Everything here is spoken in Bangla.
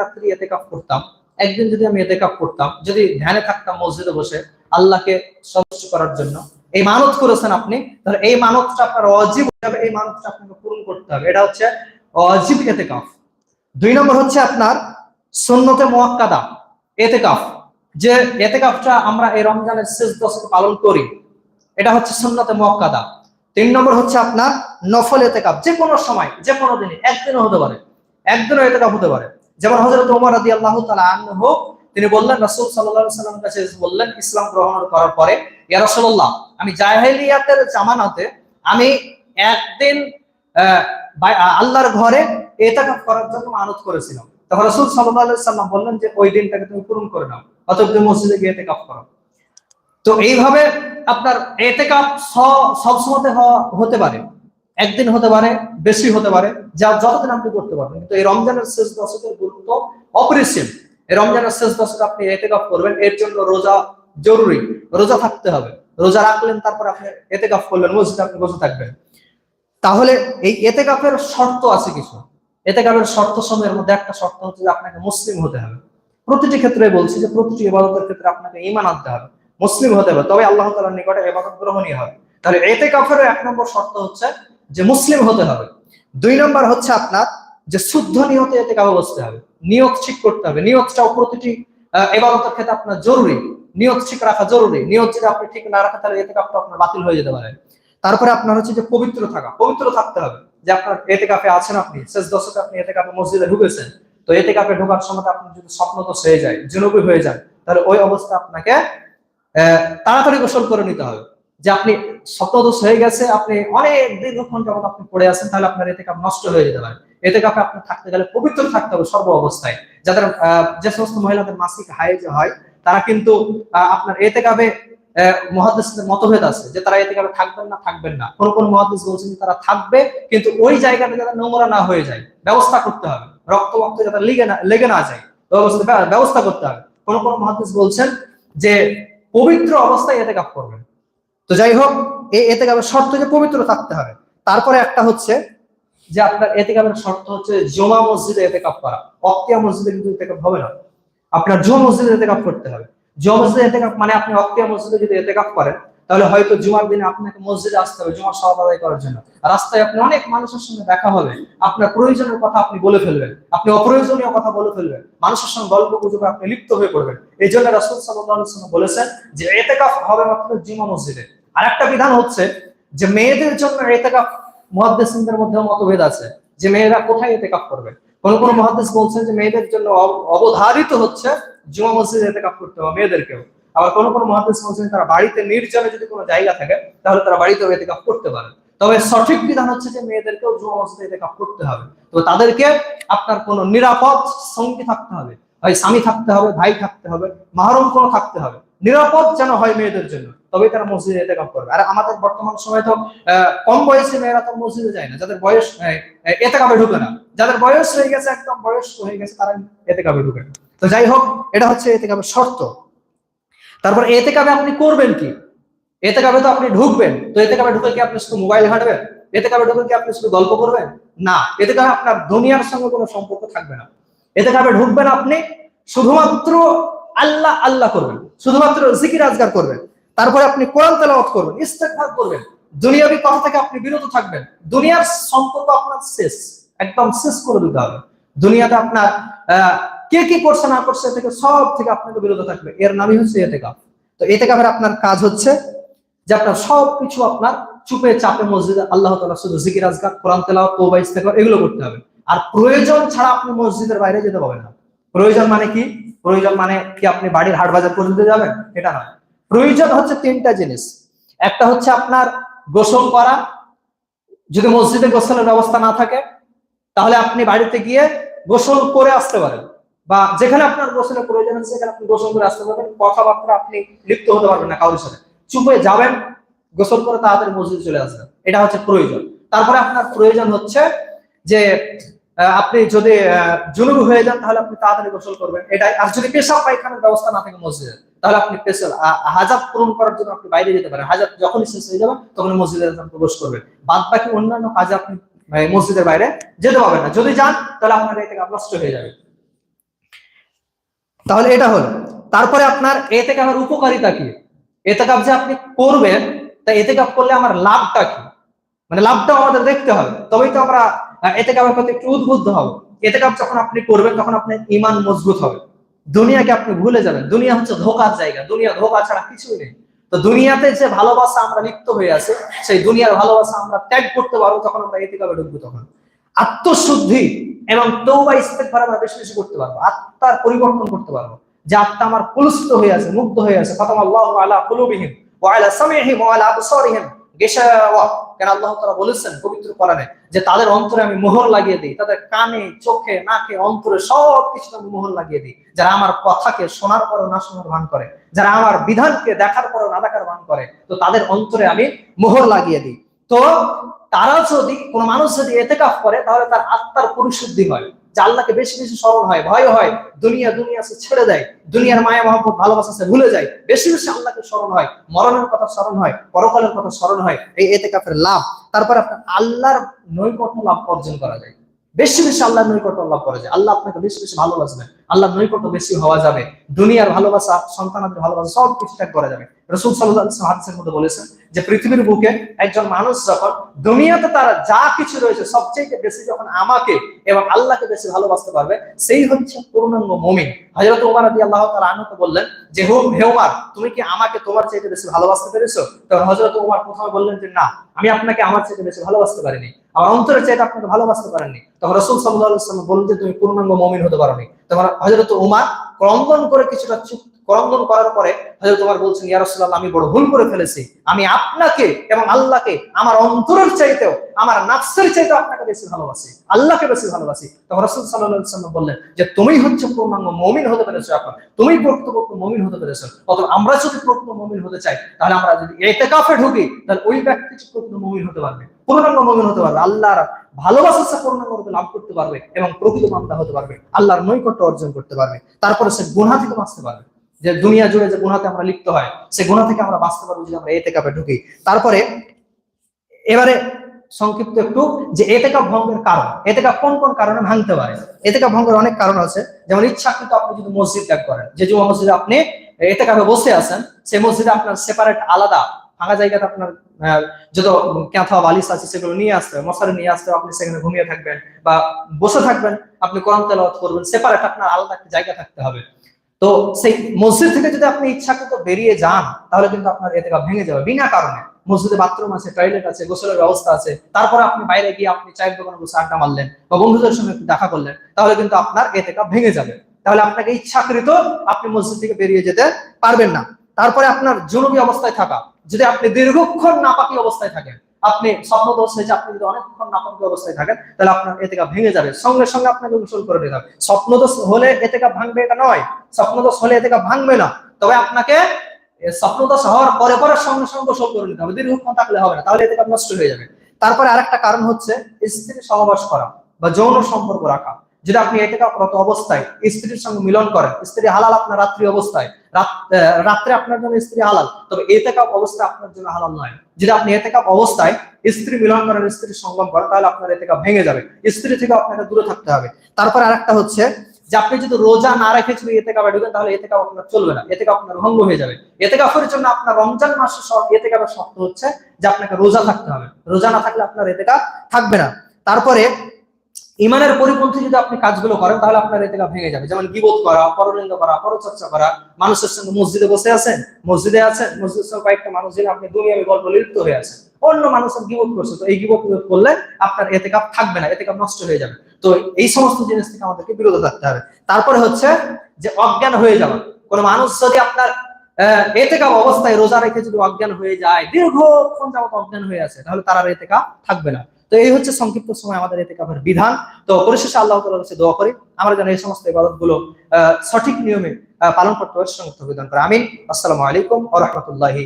রাত্রি এতে কাপ করতাম, একদিন যদি আমি এতে কাপ করতাম, যদি ধ্যানে থাকতাম, মসজিদে বসে, আল্লাহকে সন্তুষ্ট করার জন্য। এই মানত করেছেন আপনি, তাহলে এই মানতটা আপনার অজীব এই মানতটা আপনাকে পূরণ করতে হবে। এটা হচ্ছে অজীব এতে কাপ। দুই নম্বর হচ্ছে আপনার সুন্নতে মোয়াক্কাদা, এতে কাপ। যে এতে কাপটা আমরা এই রমজানের শেষ দশকে পালন করি, এটা হচ্ছে সুন্নতে মোয়াক্কাদা। তিন নম্বর হচ্ছে আপনার নফল এতে কাপ। যে কোনো সময়, যে কোনো দিনে, একদিনও হতে পারে। একদিনও এতে কাপ হতে পারে। যেমন হজরত ওমর রাদি আল্লাহ তালা আনহু, তিনি বললেন, রাসূল সাল্লাল্লাহু সাল্লাম কাছে বললেন, ইসলাম গ্রহণ করার পরে, ইয়া আমি জাহেলিয়াতের জামানাতে, আমি একদিন আল্লাহর ঘরে এতাকাফ করার জন্য মানত করেছিলাম। তখন রাসূল আলাইহি সাল্লাম বললেন যে, ওই দিনটাকে তুমি পূরণ করে নাও, অতএব তুমি মসজিদে গিয়ে এতেকাফ করো। তো এইভাবে আপনার এতেকাফ সব সময়তে হতে পারে। একদিন হতে পারে, বেশি হতে পারে, যা যতদিন আপনি করতে পারবেন। কিন্তু এই রমজানের শেষ দশকের গুরুত্ব অপরিসীম। এই রমজানের শেষ দশকে আপনি এতেকাফ করবেন, এর জন্য রোজা জরুরি। রোজা থাকতে হবে। রোজা রাখলেন, তারপর আপনি এতেকাফ করলেন, মসজিদে আপনি বসে থাকবেন। তাহলে এই এতেকাফের শর্ত আছে কিছু। এতেকাফের শর্ত সময়ের মধ্যে একটা শর্ত হচ্ছে যে আপনাকে মুসলিম হতে হবে। প্রতিটি ক্ষেত্রে বলছি যে প্রতিটি ইবাদতের ক্ষেত্রে আপনাকে ঈমান আনতে হবে। মুসলিম হতে হবে। তবে আল্লাহ তাআলার নিকটে ইবাদত গ্রহণীয় হবে। তাহলে এতেকাফের এক নম্বর শর্ত হচ্ছে যে মুসলিম হতে হবে। দুই নম্বর হচ্ছে আপনার যে শুদ্ধ নিয়তে এতে কাবা বসতে হবে। নিয়ত ঠিক করতে হবে। নিয়তটাও প্রতিটি আহ, এবাদতের ক্ষেত্রে আপনার জরুরি। নিয়ত ঠিক রাখা জরুরি। নিয়ত যদি আপনি ঠিক না রাখেন তাহলে এতে কাপটা আপনার বাতিল হয়ে যেতে পারে। তারপরে আপনার হচ্ছে যে পবিত্র থাকা। পবিত্র থাকতে হবে। যে আপনার এতে কাপে আছেন আপনি শেষ দশকে আপনি এতে কাপে মসজিদে ঢুকেছেন। তো এতে কাপে ঢোকার সময় আপনি যদি স্বপ্ন তো হয়ে যায় জুনুবি হয়ে যায় তাহলে ওই অবস্থা আপনাকে তাড়াতাড়ি গোসল করে নিতে হবে। যে আপনি শতদোষ হয়ে গেছে, আপনি অনেক দীর্ঘক্ষণ যাবত আপনি পড়ে আছেন, তাহলে আপনার এতে কাপ নষ্ট হয়ে যেতে পারে। এতে কাপে আপনার থাকতে গেলে পবিত্র থাকতে হবে সর্ব অবস্থায়। যাদের যে সমস্ত মহিলাদের মাসিক যে হয়, তারা কিন্তু আপনার এতে কাপে মহাদেশের মতভেদ আছে, যে তারা এতে কাপে থাকবেন না থাকবেন না। কোন কোন মহাদেশ বলছেন তারা থাকবে, কিন্তু ওই জায়গাটা যাতে নোংরা না হয়ে যায়, ব্যবস্থা করতে হবে। রক্ত রক্ত যাতে লেগে না লেগে না যায়, ব্যবস্থা করতে হবে। কোন কোন মহাদেশ বলছেন যে পবিত্র অবস্থায় এতে কাপ করবেন। তো যাই হোক এতে কাপের শর্ত যে পবিত্র থাকতে হবে। তারপরে একটা হচ্ছে যে আপনার এতে কাপের শর্ত হচ্ছে জমা মসজিদে এতে কাপ করা। অক্তিয়া মসজিদে কিন্তু এতে কাপ হবে না। আপনার জমা মসজিদে এতে কাপ করতে হবে। জমা মসজিদে এতে কাপ মানে আপনি অক্তিয়া মসজিদে যদি এতে কাপ করেন তাহলে হয়তো জুমার দিনে আপনাকে মসজিদে আসতে হবে, জুমার সওয়াব আদায় করার জন্য। রাস্তায় আপনি অনেক মানুষের সঙ্গে দেখা হবে, আপনার প্রয়োজনের কথা আপনি বলে ফেলবেন, আপনি অপ্রয়োজনীয় কথা বলে ফেলবেন, মানুষের সঙ্গে গল্প গুজবে আপনি লিপ্ত হয়ে পড়বেন। এই জন্য রাসূল ওয়াসাল্লাম বলেছেন যে এতেকাফ হবে মাত্র জুমা মসজিদে। আর একটা বিধান হচ্ছে যে মেয়েদের জন্য এতেকাফ মুহাদ্দিসিনদের মধ্যে মতভেদ আছে, যে মেয়েরা কোথায় এতেকাফ করবে? কোন কোন মুহাদ্দিস বলছেন যে মেয়েদের জন্য অব- অবধারিত হচ্ছে জুমা মসজিদে এতেকাফ করতে হবে, মেয়েদেরকেও। আবার কোন কোন মহাদেশ বলছেন তারা বাড়িতে নির্জনে যদি কোনো জায়গা থাকে, তাহলে তারা বাড়িতেও এতেকাফ করতে পারে। তবে সঠিক বিধান হচ্ছে যে মেয়েদেরকেও জুমা মসজিদে এতেকাফ করতে হবে। তো তাদেরকে আপনার কোনো নিরাপদ সঙ্গী থাকতে হবে হয় স্বামী থাকতে হবে, ভাই থাকতে হবে, মাহরম কোনো থাকতে হবে। নিরাপদ যেন হয় মেয়েদের জন্য, তবেই তারা মসজিদে এতেকাফ করবে। আর আমাদের বর্তমান সময় তো কম বয়সী মেয়েরা তো মসজিদে যায় না, যাদের বয়স এতেকাফে ঢুকে না। যাদের বয়স হয়ে গেছে, একদম বয়স হয়ে গেছে, তারা এতেকাফে ঢুকে না। তো যাই হোক, এটা হচ্ছে এতেকাফের শর্ত। তারপর এতে কাবে আপনি করবেন কি? এতে কাবে তো আপনি ঢুকবেন। তো এতে কাবে ঢুকে কি আপনি শুধু মোবাইল ঘাঁটবেন? এতে কাবে ঢুকে কি আপনি শুধু গল্প করবেন? না এতে কাবে আপনার দুনিয়ার সঙ্গে কোনো সম্পর্ক থাকবে না। এতে কাবে ঢুকবেন আপনি শুধুমাত্র আল্লাহ আল্লাহ করবেন। শুধুমাত্র জিকির আজগার করবেন। তারপরে আপনি কোরআন তেলাওয়াত করবেন, ইস্তেগফার করবেন। দুনিয়াবি কথা থেকে আপনি বিরত থাকবেন। দুনিয়ার সম্পর্ক আপনার শেষ, একদম শেষ করে দিতে হবে। দুনিয়াতে আপনার কে কি করছে, না করছে থেকে সব থেকে আপনাকে বিরত থাকবে। এর নামই হচ্ছে এতেকাফ তো এতেকাফের আপনার কাজ হচ্ছে যে আপনার সব কিছু আপনার চুপে চাপে মসজিদে আল্লাহ তাআলা শুধু জিকির, আজকার, কোরআন, তেলাওয়াত, তওবা, ইস্তেগফার, এগুলো করতে হবে। আর প্রয়োজন ছাড়া আপনি মসজিদের বাইরে যেতে পারবেন না। প্রয়োজন মানে কি? প্রয়োজন মানে কি আপনি বাড়ির হাট বাজার দিতে যাবেন? এটা নয়। প্রয়োজন হচ্ছে তিনটা জিনিস। একটা হচ্ছে আপনার গোসল করা। যদি মসজিদে গোসলের ব্যবস্থা না থাকে, তাহলে আপনি বাড়িতে গিয়ে গোসল করে আসতে পারেন। বা যেখানে আপনার গোসলের প্রয়োজন আছে, সেখানে আপনি গোসল করে আসতে পারবেন। কথাবার্তা আপনি লিপ্ত হতে পারবেন না কারোর সাথে। চুপে যাবেন, গোসল করে তাড়াতাড়ি মসজিদে চলে আসবেন। এটা হচ্ছে প্রয়োজন। তারপরে আপনার প্রয়োজন হচ্ছে যে আপনি যদি জুনুব হয়ে যান, তাহলে আপনি তাড়াতাড়ি গোসল করবেন। এটাই। আর যদি পেশাব পায়খানার ব্যবস্থা না থাকে মসজিদে, তাহলে আপনি পেশাব হাজাত পূরণ করার জন্য আপনি বাইরে যেতে পারেন। হাজাত যখনই শেষ হয়ে যাবে, তখন মসজিদে প্রবেশ করবেন। বাদ বাকি অন্যান্য কাজে আপনি মসজিদের বাইরে যেতে পারবেন না। যদি যান, তাহলে আপনার এটা নষ্ট হয়ে যাবে। তাহলে এটা হলো। তারপরে আপনার এতে আমার উপকারিতা কি? এতে কাপ যে আপনি করবেন তা এতে কাপ করলে আমার লাভটা কি? মানে লাভটাও আমাদের দেখতে হবে। তবেই তো আমরা আহ, এতে কাপের প্রতি একটু উদ্বুদ্ধ হব। এতে কাপ যখন আপনি করবেন তখন আপনার ইমান মজবুত হবে। দুনিয়াকে আপনি ভুলে যাবেন। দুনিয়া হচ্ছে ধোকার জায়গা। দুনিয়া ধোকা ছাড়া কিছুই নেই। তো দুনিয়াতে যে ভালোবাসা আমরা লিপ্ত হয়ে আছে সেই দুনিয়ার ভালোবাসা আমরা ত্যাগ করতে পারব তখন আমরা এতে কাপে ঢুকবো তখন। আত্মশুদ্ধি এবং তৌবা ইস্তেগফার আমরা বেশি বেশি করতে পারব। আত্মার পরিবর্তন করতে পারব। যে আত্মা আমার কুলুষ্ট হয়ে আছে, মুগ্ধ হয়ে আছে। খতম আল্লাহু আলা কুলুবিহিম ওয়া আলা ওয়া আলা কেন আল্লাহ তাআলা বলেছেন পবিত্র যে তাদের অন্তরে আমি মোহর লাগিয়ে দিই, তাদের কানে, চোখে, নাকে, অন্তরে সব কিছু আমি মোহর লাগিয়ে দিই। যারা আমার কথাকে শোনার পরও না শোনার ভান করে, যারা আমার বিধানকে দেখার পরও না দেখার ভান করে, তো তাদের অন্তরে আমি মোহর লাগিয়ে দিই। তো তারা যদি, কোনো মানুষ যদি এতেকাফ করে, তাহলে তার আত্মার পরিশুদ্ধি হয়, যে আল্লাহকে বেশি বেশি স্মরণ হয় ভয় হয়, দুনিয়া দুনিয়া সে ছেড়ে দেয়, দুনিয়ার মায়া মহব্বত ভালোবাসা সে ভুলে যায়, বেশি বেশি আল্লাহকে স্মরণ হয়, মরণের কথা স্মরণ হয়, পরকালের কথা স্মরণ হয়, এই এতে এতেকাফের লাভ, তারপর আপনার আল্লাহর নৈকট্য লাভ অর্জন করা যায়। বেশি বেশি আল্লাহর নৈকট্য লাভ করা যায় আল্লাহ আপনাকে বেশি বেশি ভালোবাসবেন আল্লাহর নৈকট্য বেশি হওয়া যাবে। দুনিয়ার ভালোবাসা, সন্তানাদের ভালোবাসা সব কিছু ত্যাগ করা যাবে। রসুল সাল্লাহ হাদিসের মধ্যে বলেছেন যে, পৃথিবীর বুকে একজন মানুষ যখন, দুনিয়াতে তারা যা কিছু রয়েছে সবচেয়ে বেশি যখন আমাকে এবং আল্লাহকে বেশি ভালোবাসতে পারবে, সেই হচ্ছে পূর্ণাঙ্গ মমিন। হজরত উমার আদি আল্লাহ তার আনুকে বললেন যে, হে উমার, তুমি কি আমাকে তোমার চাইতে বেশি ভালোবাসতে পেরেছ? তখন হজরত উমার প্রথমে বললেন যে, না, আমি আপনাকে আমার চাইতে বেশি ভালোবাসতে পারিনি। আমার অন্তরের চাইতে আপনাকে ভালোবাসতে পারেননি। তখন রসুল বললেন যে, তুমি পূর্ণাঙ্গ মমিন হতে পারোনি। তখন হজরত উমার ক্রন্দন করে কিছুটা চুপ, ক্রন্দন করার পরে হয়তো তোমার বলছেন, ইয়া রাসূলুল্লাহ, আমি বড় ভুল করে ফেলেছি। আমি আপনাকে এবং আল্লাহকে আমার অন্তরের চাইতেও, আমার নাফসের চাইতেও আপনাকে বেশি ভালোবাসি। আল্লাহকে বেশি ভালোবাসি। তখন রাসূল ওয়াসাল্লাম বললেন যে তুমি হচ্ছে পূর্ণাঙ্গ মুমিন হতে পেরেছ এখন। তুমি প্রকৃতপক্ষ মুমিন হতে পেরেছ। অতএব আমরা যদি প্রকৃত মুমিন হতে চাই, তাহলে আমরা যদি ইতিকাফে ঢুকি, তাহলে ওই ব্যক্তি প্রকৃত মুমিন হতে পারবে। পূর্ণাঙ্গ মুমিন হতে পারবে, আল্লাহর ভালোবাসা পূর্ণাঙ্গ রূপে লাভ করতে পারবে এবং প্রকৃত বান্দা হতে পারবে, আল্লাহর নৈকট্য অর্জন করতে পারবে, তারপরে সে গুনাহ থেকে বাঁচতে পারবে। যে দুনিয়া জুড়ে যে গুণাতে আমরা লিপ্ত হয়, সে গুণা থেকে আমরা বাঁচতে পারব যদি আমরা এতে কাপে ঢুকি। তারপরে এবারে সংক্ষিপ্ত একটু, যে এতে কাপ ভঙ্গের কারণ। এতে কাপ কোন কোন কারণে ভাঙতে পারে? এতে কাপ ভঙ্গের অনেক কারণ আছে। যেমন ইচ্ছাকৃত আপনি যদি মসজিদ ত্যাগ করেন, যে জুমা মসজিদে আপনি এতে কাপে বসে আছেন সেই মসজিদে আপনার সেপারেট আলাদা ফাঁকা জায়গাতে আপনার যত ক্যাথা, বালিশ আছে, সেগুলো নিয়ে আসতে মশারি নিয়ে আসতে হবে আপনি সেখানে ঘুমিয়ে থাকবেন বা বসে থাকবেন, আপনি কোরআন তেলাওয়াত করবেন সেপারেট আপনার আলাদা একটা জায়গা থাকতে হবে। তো সেই মসজিদ থেকে যদি আপনি ইচ্ছাকৃত বেরিয়ে যান, তাহলে কিন্তু আপনার এতে ভেঙে যাবে, বিনা কারণে। মসজিদে বাথরুম আছে টয়লেট আছে, গোসলের ব্যবস্থা আছে, তারপরে আপনি বাইরে গিয়ে আপনি চায়ের দোকানে বসে আড্ডা মারলেন বা বন্ধুদের সঙ্গে দেখা করলেন, তাহলে কিন্তু আপনার এতে ভেঙে যাবে। তাহলে আপনাকে ইচ্ছাকৃত আপনি মসজিদ থেকে বেরিয়ে যেতে পারবেন না। তারপরে আপনার জরুরি অবস্থায় থাকা। যদি আপনি দীর্ঘক্ষণ নাপাকি অবস্থায় থাকেন, আপনি স্বপ্নদোষ হয়েছে, আপনি যদি অনেকক্ষণ নাপাকি অবস্থায় থাকেন, তাহলে আপনার এতেকা ভেঙে যাবে। সঙ্গে সঙ্গে আপনাকে গোসল করে দিতে হবে। স্বপ্নদোষ হলে এতেকা ভাঙবে এটা নয়। স্বপ্নদোষ হলে এতেকা ভাঙবে না। তবে আপনাকে স্বপ্নদোষ হওয়ার পরে পরে সঙ্গে সঙ্গে গোসল করে নিতে হবে। দীর্ঘক্ষণ থাকলে হবে না, তাহলে এতেকা নষ্ট হয়ে যাবে। তারপরে আরেকটা কারণ হচ্ছে স্ত্রী সহবাস করা বা যৌন সম্পর্ক রাখা। যদি আপনি এতেকারত অবস্থায় স্ত্রীর সঙ্গে মিলন করেন স্ত্রী হালাল আপনার রাত্রি অবস্থায় রাত্রে আপনার জন্য স্ত্রী হালাল তবে এতেকাপ অবস্থা আপনার জন্য হালাল নয় যদি আপনি এতেকাপ অবস্থায় স্ত্রী মিলন করেন স্ত্রীর সঙ্গম করেন তাহলে আপনার এতেকাপ ভেঙে যাবে স্ত্রী থেকে আপনাকে দূরে থাকতে হবে তারপর আরেকটা হচ্ছে যে আপনি যদি রোজা না রেখে যদি এতে কাপে ঢুকেন তাহলে এতে কাপ আপনার চলবে না এতে আপনার ভঙ্গ হয়ে যাবে এতে কাপের জন্য আপনার রমজান মাসে এতে কাপের শর্ত হচ্ছে যে আপনাকে রোজা থাকতে হবে রোজা না থাকলে আপনার এতে কাপ থাকবে না তারপরে ইমানের পরিপন্থী যদি আপনি কাজগুলো করেন তাহলে আপনার এতে ভেঙে যাবে। যেমন গিবোধ করা পরলিঙ্গ করা পরচর্চা করা মানুষের সঙ্গে মসজিদে বসে আছেন মসজিদে আছেন মসজিদের সঙ্গে কয়েকটা মানুষ জেনে আপনি দুনিয়াবি গল্প লিপ্ত হয়ে আছেন অন্য মানুষের গিবোধ করছে তো এই গিবোধ করলে আপনার এতে কাপ থাকবে না এতে কাপ নষ্ট হয়ে যাবে। তো এই সমস্ত জিনিস থেকে আমাদেরকে বিরত থাকতে হবে। তারপরে হচ্ছে যে অজ্ঞান হয়ে যাওয়া। কোন মানুষ যদি আপনার আহ, এতে কাপ অবস্থায় রোজা রেখে যদি অজ্ঞান হয়ে যায় দীর্ঘক্ষণ যাবত অজ্ঞান হয়ে আছে তাহলে তার আর এতে কাপ থাকবে না। তো এই হচ্ছে সংক্ষিপ্ত সময় আমাদের এতে কাপের বিধান। তো পরিশেষে আল্লাহ তালার কাছে দোয়া করি। আমরা যেন এই সমস্ত ইবাদতগুলো সঠিক নিয়মে পালন করতে পারি সংযুক্ত বিধান করে। আমিন। আসসালামু আলাইকুম ও রহমতুল্লাহি